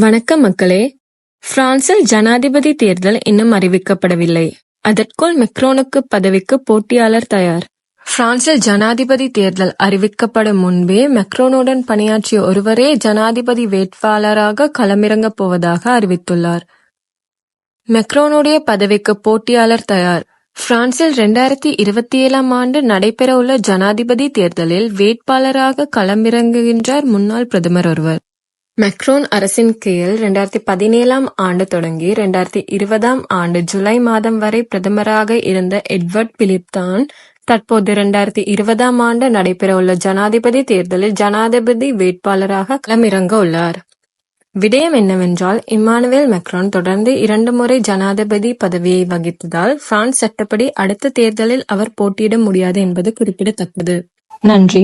வணக்கம் மக்களே. பிரான்சில் ஜனாதிபதி தேர்தல் இன்னும் அறிவிக்கப்படவில்லை. அதற்குள் மெக்ரோனுக்கு பதவிக்கு போட்டியாளர் தயார். பிரான்சில் ஜனாதிபதி தேர்தல் அறிவிக்கப்படும் முன்பே மெக்ரோனுடன் பணியாற்றிய ஒருவரே ஜனாதிபதி வேட்பாளராக களமிறங்கப் போவதாக அறிவித்துள்ளார். மெக்ரோனுடைய பதவிக்கு போட்டியாளர் தயார். பிரான்சில் இரண்டாயிரத்தி இருபத்தி ஏழாம் ஆண்டு நடைபெறவுள்ள ஜனாதிபதி தேர்தலில் வேட்பாளராக களமிறங்குகின்றார் முன்னாள் பிரதமர் ஒருவர். மெக்ரோன் அரசின் கீழ் இரண்டாயிரத்தி பதினேழாம் ஆண்டு தொடங்கி இரண்டாயிரத்தி இருபதாம் ஆண்டு ஜூலை மாதம் வரை பிரதமராக இருந்த எட்வர்ட் பிலிப் தான் தற்போது இரண்டாயிரத்தி இருபதாம் ஆண்டு நடைபெறவுள்ள ஜனாதிபதி தேர்தலில் ஜனாதிபதி வேட்பாளராக களமிறங்க உள்ளார். விடயம் என்னவென்றால் இம்மானுவேல் மெக்ரான் தொடர்ந்து இரண்டு முறை ஜனாதிபதி பதவியை வகித்ததால் பிரான்ஸ் சட்டப்படி அடுத்த தேர்தலில் அவர் போட்டியிட முடியாது என்பது குறிப்பிடத்தக்கது. நன்றி.